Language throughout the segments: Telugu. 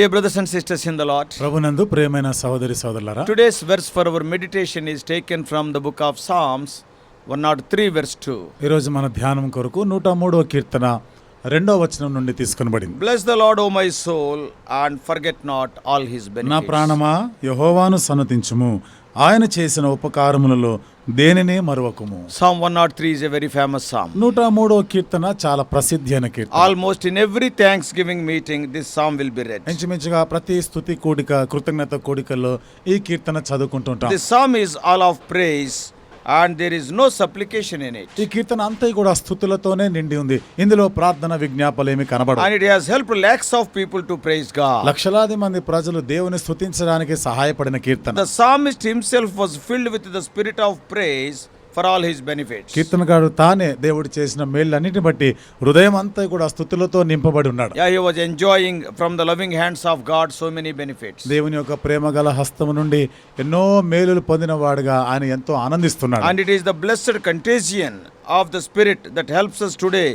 Dear brothers and sisters in the Lord, ప్రభునందు ప్రియమైన సహోదరి సోదరులారా today's verse for our meditation is taken from the book of Psalms 103 verse 2. ఈరోజు మన ధ్యానం కొరకు నూట మూడవ కీర్తన రెండో వచనం నుండి తీసుకొనబడింది Bless the Lord, O my soul, and forget not all his నా benefits. ప్రాణమా యహోవాను సన్నతించుము ఆయన చేసిన ఉపకారములలో దేనినే మరువకము? Psalm one not three is a very famous psalm నూట మూడో కీర్తన చాలా ప్రసిద్ధి అయిన కీర్తన. Almost in every thanksgiving meeting this psalm will be read మంచి మించుగా ప్రతి స్థుతి కోడిక కృతజ్ఞత కూడికల్లో ఈ కీర్తన చదువుకుంటుంటాం this psalm is all of praise and there is no supplication in it ఈ కీర్తన అంతా కూడా స్థుతులతోనే నిండి ఉంది. ఇందులో ప్రార్థన విజ్ఞాపలు ఏమి కనబడదు and it has help lakhs of people to ప్రైజ్గా లక్షలాది మంది ప్రజలు దేవుని స్థుతించడానికి సహాయపడిన కీర్తన. The psalmist himself was filled with the spirit of praise for all his benefit kirtan గారు తానే దేవుడు చేసిన మేలు అన్నిటిని బట్టి హృదయం అంతా కూడా స్థుతులతో నింపబడి ఉన్నాడు. Yeah he enjoying from the loving hands of God so many benefits దేవుని యొక్క ప్రేమ గల హస్తము నుండి ఎన్నో మేలులు పొందినవాడుగా ఆయన ఎంతో ఆనందిస్తున్నాడు. And it is the blessed contagion of the spirit that helps us today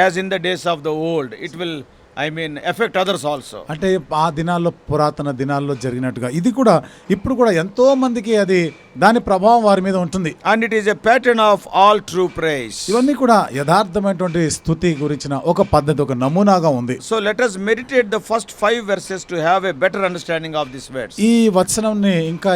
as in the days of the old it will I mean affect others also అంటే ఆ దినాల్లో పురాతన దినాల్లో జరిగినట్టుగా. ఇది కూడా ఇప్పుడు కూడా ఎంతో మందికి అది దాని ప్రభావం వారి మీద ఉంటుంది. And it is a pattern of all true praise ఇవన్నీ కూడా యథార్థమైనటువంటి స్థుతి గురించిన ఒక పద్ధతి ఒక నమూనాగా ఉంది. So let us meditate the first five verses to have a better understanding of this words ఈ వచనంని ఇంకా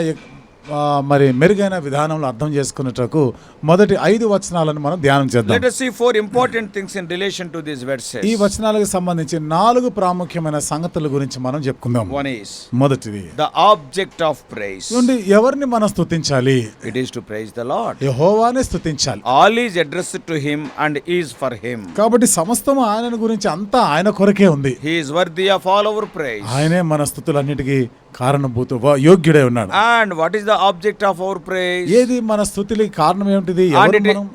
మరి మెరుగైన విధానంలో అర్థం చేసుకునేటకు మొదటి ఐదు వచనాలను మనం ధ్యానం చేద్దాం. Let see four important things in relation to this words ఈ వచనాలకు సంబంధించి నాలుగు ప్రాముఖ్యమైన సంగతుల గురించి మనం చెప్పుకుందాం. వన్ ఇస్ మొదటిది ద ఆబ్జెక్ట్ ఆఫ్ ప్రైజ్ నుండి ఎవరిని మనం స్థుతించాలి it is to praise the Lord యెహోవానే స్థుతించాలి all is address to him and is for him కాబట్టి సమస్తం ఆయన గురించి అంతా ఆయన కొరకే ఉంది. He is worthy of all our praise ఆయనే మన స్తుతులన్నిటికీ కారణభూత యోగ్యుడే ఉన్నాడు. And what is the object of our prayer ఏది మన స్థుతికి కారణం ఏంటిది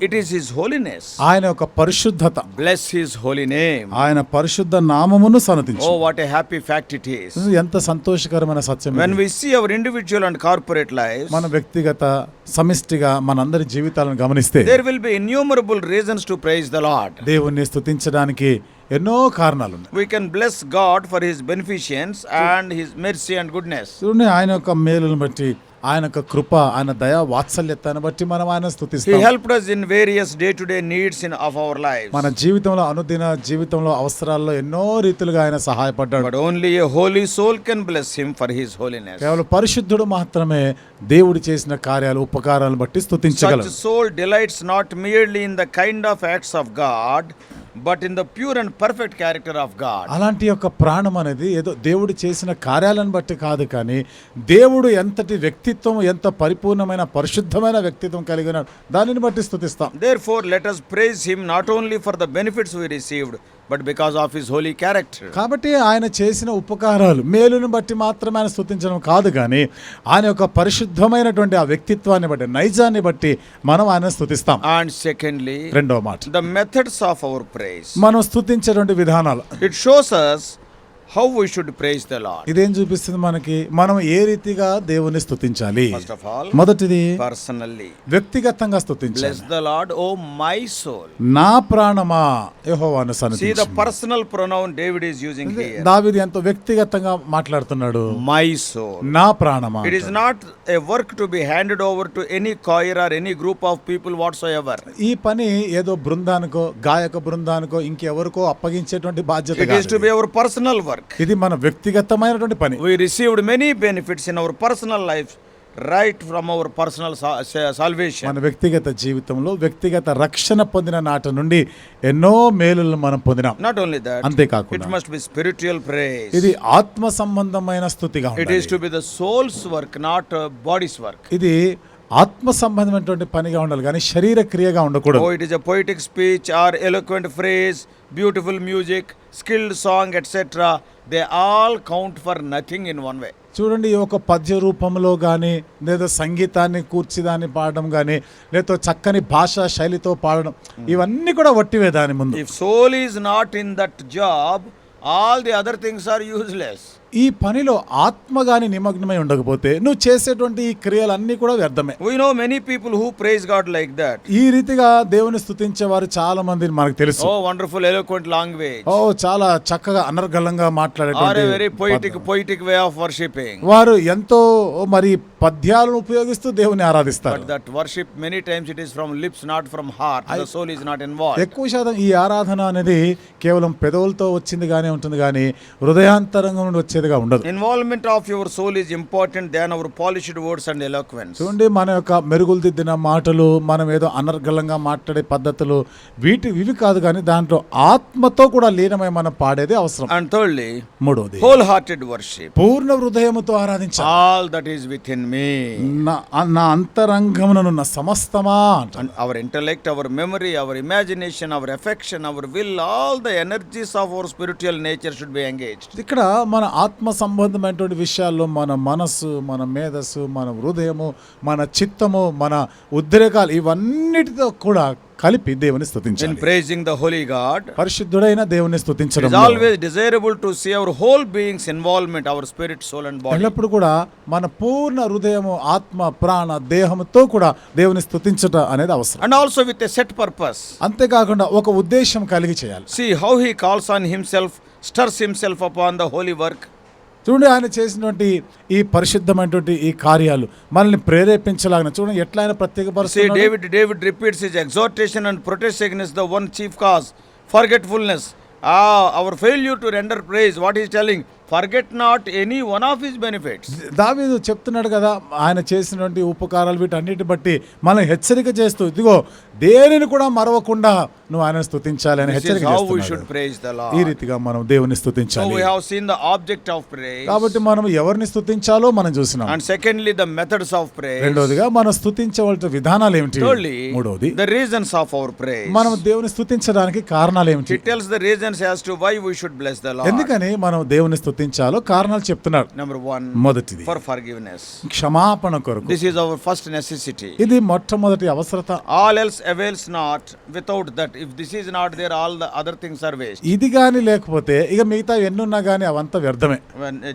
ఇట్ ఈస్ హిస్ హోలీనెస్ ఆయన ఒక పరిశుద్ధత. బ్లెస్ హిస్ హోలీ నేమ్ ఆయన పరిశుద్ధ నామమును సనతించు ఓ what a happy fact it is ఎంత సంతోషకరమైన సత్యం when we see our individual and corporate life మన వ్యక్తిగత సమిష్టిగా మనందరి జీవితాలను గమనిస్తే there will be innumerable reasons to praise the Lord దేవుణ్ణి స్తుతించడానికి ఎన్నో కారణాలు ఉన్నాయి can bless God for his beneficence and his mercy and goodness ఆయన యొక్క మేలును బట్టి ఆయన యొక్క కృప ఆయన దయ వాత్సల్యతను బట్టి మనం ఆయన స్థుతి he in various day to day needs of our life మన జీవితంలో అనుదిన జీవితంలో అవసరాల్లో ఎన్నో రీతులుగా ఆయన సహాయపడ్డాడు. Only holy soul can bless him for his holiness కేవలం పరిశుద్ధుడు మాత్రమే దేవుడు చేసిన కార్యాలు ఉపకారాలను బట్టి స్తుతించగలడు soul delights not merely in the kind of acts of God but in the pure and perfect character of God అలాంటి యొక్క ప్రాణం అనేది ఏదో దేవుడు చేసిన కార్యాలను బట్టి కాదు కానీ దేవుడు ఎంతటి వ్యక్తిత్వం ఎంత పరిపూర్ణమైన పరిశుద్ధమైన వ్యక్తిత్వం కలిగిన దానిని బట్టి స్థుతిస్తాం. Therefore let us praise him not only for the benefits we received but because of His holy character. కాబట్టి ఆయన చేసిన ఉపకారాలు మేలును బట్టి మాత్రమే ఆయన స్తుతించడం కాదు కానీ ఆయన యొక్క పరిశుద్ధమైనటువంటి ఆ వ్యక్తిత్వాన్ని బట్టి నైజాన్ని బట్టి మనం ఆయన స్తుతిస్తాం And secondly, రెండవ మాట the methods of our praise. మనం స్తుతించేటువంటి విధానాలు It shows us how we should praise the Lord ఇదేం చూపిస్తుంది మనకి? మనం ఏ రీతిగా దేవుని స్తుతించాలి? ఫస్ట్ ఆఫ్ ఆల్ మొదటిది పర్సనల్లీ వ్యక్తిగతంగా స్తుతించాలి. Bless the Lord O my soul నా ప్రాణమా యెహోవాను సన్నిధి see the personal pronoun David is using here Daveedu ఎంతో వ్యక్తిగతంగా మాట్లాడుతున్నాడు. మై సోల్ నా ప్రాణమా it is not a work to be handed over to any choir or any group of people whatsoever ఈ పని ఏదో బృందానికో గాయక బృందానికో ఇంకెవరికో అప్పగించేటువంటి బాధ్యత it is to be our personal work ఇది మన వ్యక్తిగతమైనటువంటి పని. We received many benefits in our personal life right from our personal salvation మన వ్యక్తిగత జీవితంలో వ్యక్తిగత రక్షణ పొందిన నాట నుండి ఎన్నో మేలు మనం పొందినాం. నాట్ ఓన్లీ దట్ అంతే it must be spiritual praise ఇది ఆత్మ సంబంధమైన స్థుతిగా it is to be the soul's work not body's work ఇది ఆత్మ సంబంధమైనటువంటి పనిగా ఉండాలి కానీ శరీర క్రియగా ఉండకూడదు. It is a speech or eloquent phrase beautiful music skilled song etcetera they all count for nothing in one way చూడండి ఈ ఒక పద్య రూపంలో కానీ లేదా సంగీతాన్ని కూర్చిదాన్ని పాడడం కానీ లేదా చక్కని భాషా శైలితో పాడడం ఇవన్నీ కూడా వట్టివే దాని ముందు. If soul is not in that job all the other things are useless ఈ పనిలో ఆత్మగాని నిమగ్నమై ఉండకపోతే నువ్వు చేసేటువంటి ఈ అన్ని కూడా వ్యర్థమే. We know many people who praise God like that ఈ రీతిగా దేవుని స్థుతించే వారు చాలా మంది మనకు తెలుసు. ఓ వండర్ఫుల్ ఎలోక్వెంట్ లాంగ్వేజ్ ఓ చాలా చక్కగా అనర్గలంగా మాట్లాడే very poetic poetic way of worshipping వారు ఎంతో మరి పద్యాలను ఉపయోగిస్తూ దేవుని ఆరాధిస్తారు. That worship many times it is from lips not from heart the soul is not involve ఎక్కువ శాతం ఈ ఆరాధన అనేది కేవలం పెదవులతో వచ్చింది గానే ఉంటుంది గానీ హృదయాంతరంగం నుండి వచ్చే చేసేదిగా ఉండదు. Involvement of your soul is important than our polished words and eloquence చూడండి మన యొక్క మెరుగులు దిద్దిన మాటలు మనం ఏదో అనర్గలంగా మాట్లాడే పద్ధతులు వీటి ఇవి కాదు కానీ దాంట్లో ఆత్మతో కూడా లీనమై మనం పాడేది అవసరం. అండ్ థర్డ్లీ మూడోది హోల్ హార్టెడ్ వర్షిప్ పూర్ణ హృదయముతో ఆరాధించ all that is within me నా అంతరంగమున ఉన్న సమస్తమా our intellect our memory our imagination our affection our will all the energies of our spiritual nature should be engaged ఇక్కడ మన ఆత్మ ఆత్మ సంబంధమైనటువంటి విషయాల్లో మన మనస్సు మన మేధస్సు మన హృదయము మన చిత్తము మన ఉద్రేకాలు ఇవన్నిటితో కూడా కలిపి దేవుని స్తుతించాలి. ప్రైజింగ్ ద హోలీ గాడ్ పరిశుద్ధుడైన దేవుని స్తుతించడం is desirable to see our whole being's involvement our spirit soul and body కూడా మన పూర్ణ హృదయము ఆత్మ ప్రాణ దేహముతో కూడా దేవుని స్తుతించట అనేది అవసరం. And also with a set purpose అంతేకాకుండా ఒక ఉద్దేశం కలిగి చేయాలి. See how he calls on himself stirs himself upon the holy work చూడండి ఆయన చేసినటువంటి ఈ పరిశుద్ధమైనటువంటి ఈ కార్యాలు మనల్ని ప్రేరేపించలాగిన చూడండి ఎట్లా ఆయన ప్రత్యేక పరిస్థితి David David repeats his exhortation and protest against the one chief cause forgetfulness our failure to render praise what is telling forget not any one of his benefits Daveedu చెప్తున్నాడు కదా ఆయన చేసినటువంటి ఉపకారాలు వీటి వీటన్నిటి బట్టి మనం హెచ్చరిక చేస్తూ ఇదిగో దేనిని కూడా మరవకుండా నువ్వు ఆయన స్థుతించాలి అని హెచ్చరిక ఈ రీతిగా మనం దేవుని స్తుతించాలి. Seen the object of praise కాబట్టి మనం ఎవరిని స్థుతించాలో మనం చూసినాం. And secondly the methods of praise రెండోదిగా మనం స్తుతించవలసిన విధానాలు ఏమిటి? మూడోది the reasons of our praise మనం దేవుని స్థుతించడానికి కారణాలు ఏమిటి? Tells the reasons as to why we should bless the ఎందుకని మనం దేవుని స్తు స్థుతించాలో కారణాలు చెప్తున్నారు నెంబర్ వన్ మొదటిది. ఫర్ ఫర్ గివ్నెస్ క్షమాపణ కొరకు. This is our first necessity ఇది మొట్టమొదటి అవసరత. All else avails not without that if this is not there all the other things are waste ఇది గాని లేకపోతే ఇక మిగతా ఎన్నున్నా గాని అవంతా వ్యర్థమే.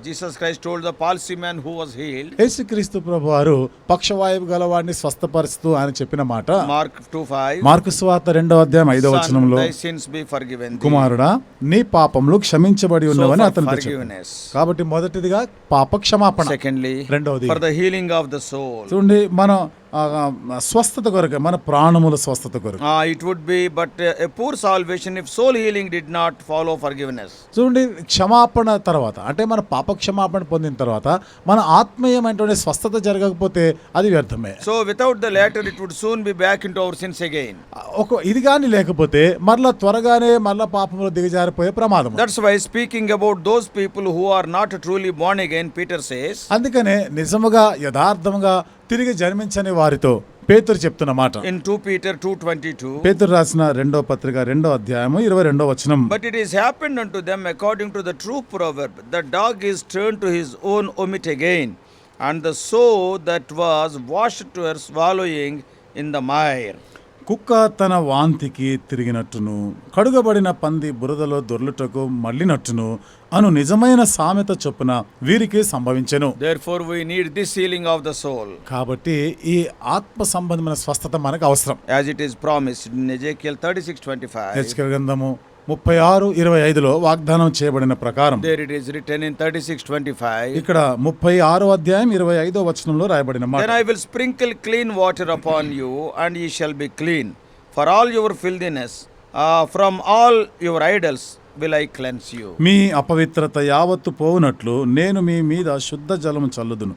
Jesus Christ told the palsy man who was healed Yesu Kreestu ప్రభు పక్షవాయువు గల వాడిని స్వస్థపరుస్తూ అని చెప్పిన మాట. మార్క్ టూ ఫైవ్ మార్క్ స్వాత రెండో అధ్యాయం ఐదో వచనంలో సిన్స్ బి ఫర్ గివెన్ కుమారుడా నీ పాపములు క్షమించబడి ఉన్నవని అతను చెప్పి కాబట్టి మొదటిదిగా పాప క్షమాపణ సెకండ్లీ రెండవది for the healing of the soul చూడండి మనం స్వస్థత కొరకు మన ప్రాణముల స్వస్థత కొరకు. It would be but poor salvation if soul healing did not follow forgiveness చూడండి క్షమాపణ తర్వాత అంటే మన పాప క్షమాపణ పొందిన తర్వాత మన ఆత్మీయమైనటువంటి స్వస్థత జరగకపోతే అది వ్యర్థమే. So without the latter it would soon be back into our sins again ఒక ఇది కానీ లేకపోతే మరలా త్వరగానే మరలా పాపంలో దిగజారిపోయే ప్రమాదం that's why speaking about those people who are not truly born again Peter says అందుకనే నిజముగా యథార్థంగా తిరిగి జన్మించని వారితో పేతురు చెప్తున్న మాట. In two Peter two twenty two పేతురు రాసిన రెండో పత్రిక రెండో అధ్యాయము ఇరవై రెండో వచనం. But it is happen unto them according to the true proverb the turn to his own vomit again and the sow that was wash to swallowing in the mire కుక్క తన వాంతికి తిరిగినట్టును కడుగబడిన పంది బురదలో దొర్లుటకు మళ్ళినట్టును అను నిజమైన సామెత చొప్పున వీరికి సంభవించెను. Therefore, we need this healing of the soul, కాబట్టి ఈ ఆత్మ సంబంధమైన స్వస్థత మనకు అవసరం. It is promised in Ezekiel 36.25. హెచ్కెల్ గ్రంథము ముప్పై ఆరు ఇరవై ఐదులో వాగ్దానం చేయబడిన ప్రకారం it is written in thirty six twenty five ఇక్కడ ముప్పై ఆరు అధ్యాయం ఇరవై ఐదో వచనంలో రాయబడిన మాట. I will sprinkle clean water upon you and you shall be clean for all your filthiness from all your idols will I cleanse you మీ అపవిత్రత యావత్తు పోవునట్లు నేను మీ మీద శుద్ధ జలము చల్లుదును.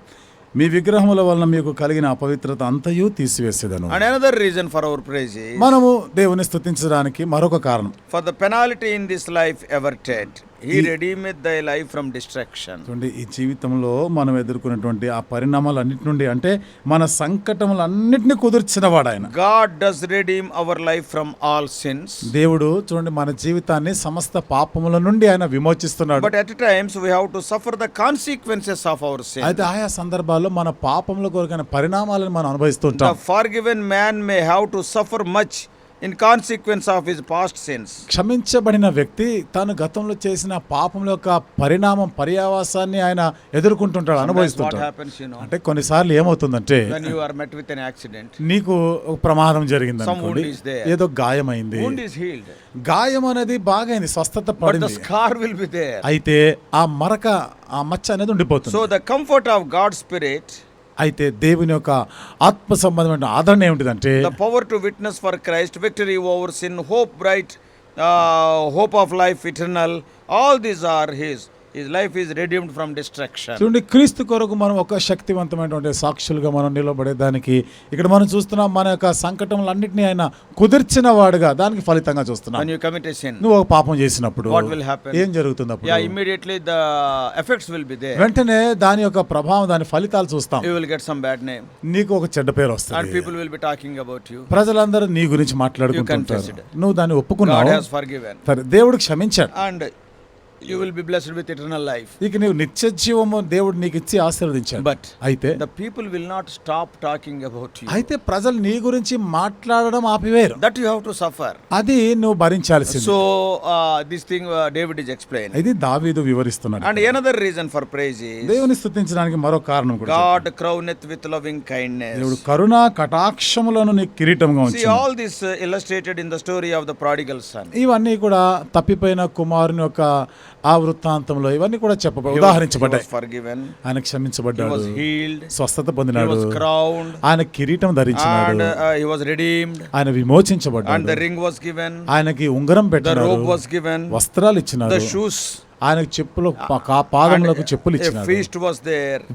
మీ విగ్రహముల వలన మీకు కలిగిన అపవిత్రత అంతయు తీసివేసేదను. And another reason for our praise మనము దేవుని స్థుతించడానికి మరొక కారణం. For the penalty in this life ever Tate he redeemeth thy life from destruction చూడండి ఈ జీవితంలో మనం ఎదుర్కొనేటువంటి ఆ పరిణామాలు అన్నిటి నుండి అంటే మన సంకటములు అన్నిటిని కుదిర్చిన వాడు ఆయన God does redeem our life from all sins దేవుడు చూడండి మన జీవితాన్ని సమస్త పాపముల నుండి ఆయన విమోచిస్తున్నాడు. But at times we have to suffer the consequences of our sin అయితే ఆయా సందర్భాల్లో మన పాపముల కొరకైన పరిణామాలను మనం అనుభవిస్తుంటాం. Forgiven man may have to suffer much in consequence of his past sins క్షమించబడిన వ్యక్తి తను గతంలో చేసిన పాపం యొక్క పరిణామం పర్యావాసాన్ని ఆయన ఎదుర్కొంటుంటాడు అనుభవిస్తుంటాడు. అంటే కొన్నిసార్లు ఏమవుతుందంటే నీకు ప్రమాదం జరిగింది ఏదో గాయం అయింది గాయం అనేది బాగా బాగైంది స్వస్థత పడింది. అయితే ఆ మరక ఆ మచ్చ అనేది ఉండిపోతుంది. So the comfort of God spirit అయితే దేవుని యొక్క ఆత్మ సంబంధమైన ఆదరణ ఏమిటిదంటే power to witness for Christ victory overs in hope bright hope of life eternal all these are his His. His life is redeemed from destruction. చూడండి క్రీస్తు కొరకు మనం ఒక శక్తివంతమైనటువంటి సాక్షులుగా మనం నిలబడేదానికి ఇక్కడ మనం చూస్తున్నాం మన యొక్క సంకటములన్నింటినీ ఆయన కుదిర్చిన వాడుగా దానికి ఫలితంగా చూస్తున్నాం When you commit a sin, నువ్వు ఒక పాపం చేసినప్పుడు What will happen? ఏం జరుగుతుంది అప్పుడు immediately the effects will be there. వెంటనే దాని యొక్క ప్రభావం దాని ఫలితాలు చూస్తాం You will get some bad name, నీకు ఒక చెడ్డ పేరు and వస్తుంది people will be talking about you. ప్రజలందరూ నీ గురించి మాట్లాడుకుంటుంటారు. నువ్వు దాన్ని God ఒప్పుకున్నావు has forgiven, సరే దేవుడు క్షమించాడు and you will be blessed with eternal life ఇక నీవు నిత్య జీవము దేవుడు నీకు ఇచ్చి ఆశీర్వదించాడు. బట్ అయితే the people will not stop talking about you అయితే ప్రజలు నీ గురించి మాట్లాడడం ఆపివేరు that you have to suffer అది నువ్వు భరించాల్సి so this thing David is explain ఇది దావీదు వివరిస్తున్నాడు. And another reason for praise దేవుని స్తుతించడానికి మరో కారణం కూడా God crown it with loving kindness దేవుడు కరుణ కటాక్షములను నీ కిరీటంగా ఉంచి all this illustrated in the story of the prodigal son ఇవన్నీ కూడా తప్పిపోయిన కుమారుని యొక్క ఆ వృత్తాంతంలో ఇవన్నీ కూడా చెప్పబడి ఉదాహరించబడ్డాయి. ఆయన క్షమించబడ్డాడు. స్వస్థత పొందినాడు. ఆయన కిరీటం ధరించాడు ఆయన విమోచించబడ్డాడు. ఆయనకి ఉంగరం పెట్టారు వస్త్రాలు ఇచ్చినాడు. షూస్ ఆయనకు చెప్పులు చెప్పులు ఇచ్చినారు ఫీస్ట్ వాస్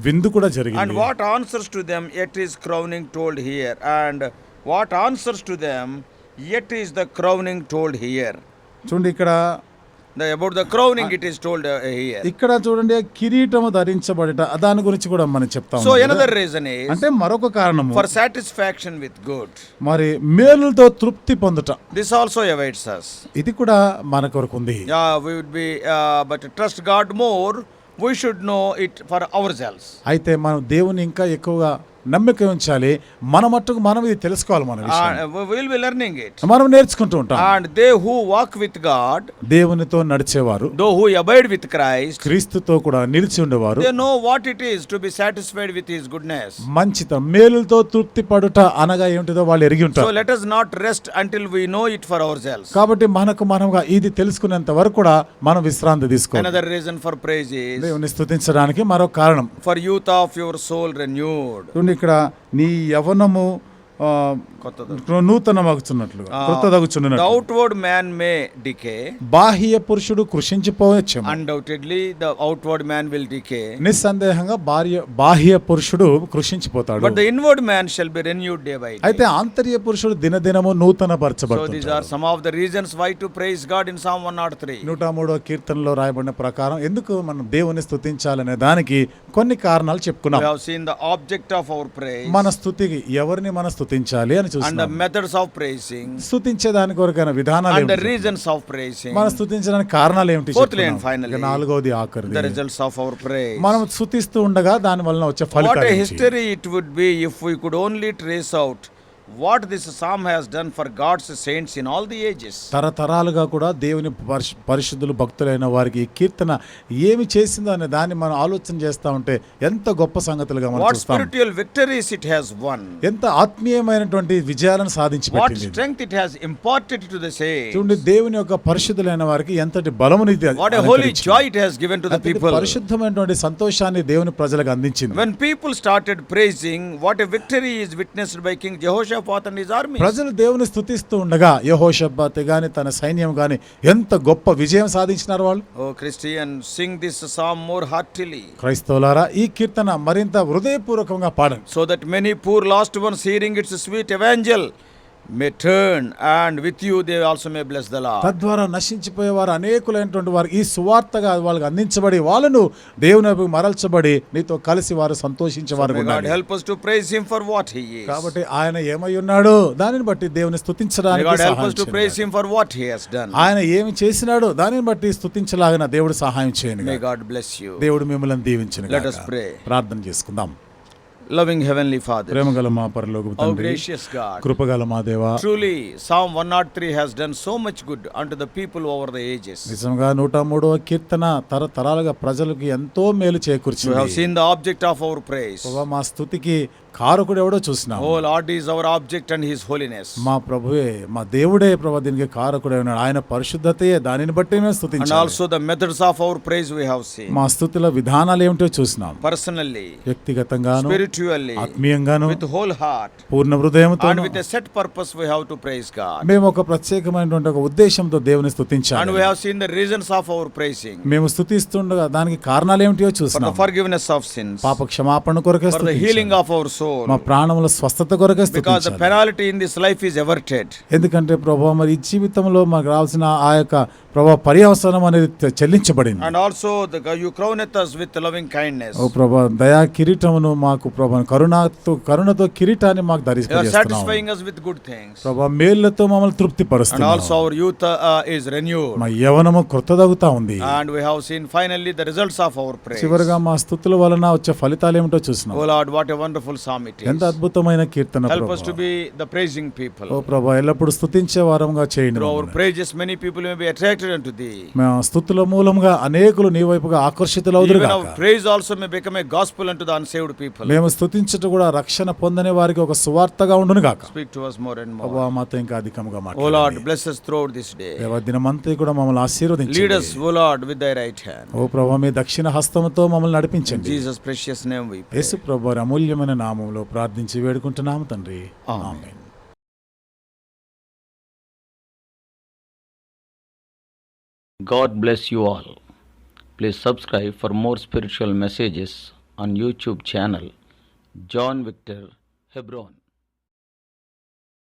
విందు కూడా జరిగింది. What answers to them at is crowning told here and what answers to them at is the crowning told here చూడండి ఇక్కడ ఇక్కడ చూడండి కిరీటం ధరించబడట. దాని గురించి కూడా మనం చెప్తాం సో ఎనదర్ రీజన్ అంటే మరొక కారణం ఫర్ సాటిస్ఫాక్షన్ విత్ గుడ్ మరి మేలుతో తృప్తి పొందట. This also avoids us. ఇది కూడా మన కొరకు yeah we be but trust God more we should it for our self అయితే మనం దేవుని ఇంకా ఎక్కువగా నమ్మకం ఉంచాలి. మన మట్టుకు మనం ఇది తెలుసుకోవాలి మన విల్ బి లెర్నింగ్ ఇట్ మనం నేర్చుకుంటూ ఉంటాం. And they who walk with God దేవునితో నడిచేవారు though who abide with Christ క్రీస్తుతో కూడా నిలిచి ఉండేవారు they know what it is to be satisfied with his goodness మంచిత మేలుతో తృప్తి పడుట అనగా ఏంటిదో వాళ్ళు ఎరిగి ఉంటారు. Let us not rest until we know it for our self కాబట్టి మనకు మనం ఇది తెలుసుకునేంత వరకు కూడా మనం విశ్రాంతి తీసుకో అనదర్ రీజన్ ఫర్ ప్రైజ్ స్తుతించడానికి మరో కారణం. For youth of your soul renewed ఇక్కడ నీ యవనము నూతనమగుచున్నట్లు కొత్త తగుచున్న outward man may decay బాహ్య పురుషుడు కృషించిపోవచ్చు undoubtedly the outward man will decay నిస్సందేహంగా భార్య బాహ్య పురుషుడు కృషించిపోతాడు. But the inward man shall be renewed day by అయితే ఆంతర్య పురుషుడు దినదినము నూతన పరచబడుతుంది these are some of the reasons why to praise God in psalm 103 103 కీర్తనలో రాయబడిన ప్రకారం ఎందుకు మనం దేవుని స్థుతించాలనే దానికి కొన్ని కారణాలు చెప్పుకున్నాం. Seen the object of our praise మన స్తుతికి ఎవరిని మన స్తు స్థుతించాలి అని చూస్తాం అండ్ మెథడ్స్ ఆఫ్ ప్రేసింగ్ స్థుతించే దాని కొరకైన విధానాలు అండ్ రీజన్స్ ఆఫ్ ప్రేసింగ్ మనం కారణాలు ఏమిటి ఫోర్త్లీ అండ్ ఫైనల్లీ నాలుగోది ఆఖరి రిజల్ట్స్ ఆఫ్ అవర్ ప్రే మనం స్థుతిస్తూ ఉండగా దాని వల్ల వచ్చే ఫలితాలు history it would be if we could only trace out what this psalm has done for God's saints in all the ages. తరతరాలుగా కూడా దేవుని పరిశుద్ధులు భక్తులైన వారికి ఈ కీర్తన ఏమి చేసిందో అనే దాన్ని మనం ఆలోచన చేస్తా ఉంటే ఎంత గొప్ప సంగతులుగా మనం చూస్తాం. What spiritual victories it has won. ఎంత ఆత్మీయమైనటువంటి విజయాలను సాధించి పెట్టింది. What strength it has imparted to the saints చూడండి దేవుని యొక్క పరిశుద్ధులైన వారికి ఎంతటి బలముని ఇది what a holy joy it has given to the people పరిశుద్ధమైనటువంటి సంతోషాన్ని దేవుని ప్రజలకు అందించింది. When people started praising what a victory is witnessed by king జెహోషా పోతండి సార్ ప్రజలు దేవుని స్థుతిస్తూ ఉండగా యహోషబ్బాతి కానీ తన సైన్యం కానీ ఎంత గొప్ప విజయం సాధించినారు వాళ్ళు? Christian sing this song more heartily క్రైస్తవులారా ఈ కీర్తన మరింత హృదయపూర్వకంగా పాడండి. So that many poor lost one hearing its sweet evangel turn, and with you they also may bless the Lord. తద్వారా నశించిపోయే వారు అనేకులైనటువంటి వారు ఈ సువార్తగా వాళ్ళకి అందించబడి వాళ్ళను దేవుని వైపు మరల్చబడి నీతో కలిసి వారు సంతోషించేవారు help us to praise Him for what He is. కాబట్టి ఆయన ఏమై ఉన్నాడు దానిని బట్టి దేవుని స్తుతించడానికి us to చేయండి. praise Him for what He has done. ఆయన ఏమి చేసినాడో దానిని బట్టి స్తుతించలాగిన దేవుడు సహాయం చేయను May God bless you. దేవుడు మిమ్మల్ని దీవించిన Let us pray. ప్రార్థన చేసుకుందాం లవింగ్ హెవెన్లీ ఫాదర్ ప్రేమగల మా పరలోకపు తండ్రి గ్రేషియస్ గాడ్ కృపగల మా దేవ. Truly psalm 103 has done so much good unto the people over the ages నిజంగా 103వ కీర్తన తర తరాలుగా ప్రజలకు ఎంతో మేలు చేకూర్చింది. Have seen the object of our praise ప్రభువా మా స్తుతికి కారకుడు ఎవడో చూసినా. O Lord is our object and his holiness మా ప్రభువే మా దేవుడే ప్రభు దీనికి కారకుడే ఉన్నాడు. ఆయన పరిశుద్ధతయే దానిని బట్టి మేము స్థుతి also the methods of our praise we have seen మా స్థుతుల విధానాలు ఏమిటో చూసినాం. పర్సనల్లీ వ్యక్తిగతంగా స్పిరిచువల్లీ ఆత్మీయంగాను విత్ హోల్ హార్ట్ పూర్ణ హృదయంతో and with a set purpose we have to praise God మేము ఒక ప్రత్యేకమైనటువంటి ఒక ఉద్దేశంతో దేవుని స్తుతించాలి. And we have seen the reasons of our praising మేము స్తుతిస్తుండగా దానికి కారణాలు ఏమిటో చూసినాం ఫర్ గివ్నెస్ ఆఫ్ సిన్స్ పాప క్షమాపణ కొరకు for the healing of our soul soul మా ప్రాణముల స్వస్థత కొరకు because the penalty in this life is averted ఎందుకంటే ప్రభువా మరి ఈ జీవితంలో మాకు రావాల్సిన ఆ యొక్క ప్రభా పర్యవసనం అనేది చెల్లించబడింది. And also the you crown it with loving kindness ఓ ప్రభా దయా కిరీటమును మాకు ప్రభా కరుణతో కరుణతో కిరీటాన్ని మాకు దరిస్తున్నావు satisfying us with good things ప్రభా మేల్లతో మమ్మల్ని తృప్తి పరుస్తున్నారు and also our youth is renewed మా యవనము కృతదగుతా ఉంది. And we have seen finally the results of our prayer చివరగా మా స్తుతుల వలన వచ్చే ఫలితాలు ఏమిటో చూస్తున్నాం O Lord what a wonderful ఎంత అద్భుతమైన కీర్తన స్తుతించే వారంగా చేయండి స్థుతుల మూలంగా అనేకులు నీ వైపుగా ఆకర్షితులు మేము స్తుతించటం కూడా రక్షణ పొందని వారికి ఒక సువార్తగా ఉండును గాక. Speak to us more and more ప్రభువా ఇంకా అధికంగా మాట్లాడు ఓ లార్డ్ దిస్ డే దేవా దినమంతా కూడా మమ్మల్ని ఆశీర్వదించండి. Lead us with thy right hand ఓ ప్రభువా మీ దక్షిణ హస్తముతో మమ్మల్ని నడిపించండి. Jesus precious name we pray అమూల్యమైన నామ. నామంలో ప్రార్థించి వేడుకుంటున్నాము తండ్రి. ఆమేన్ God bless you all. Please subscribe for more spiritual messages on YouTube channel John Victor Hebron.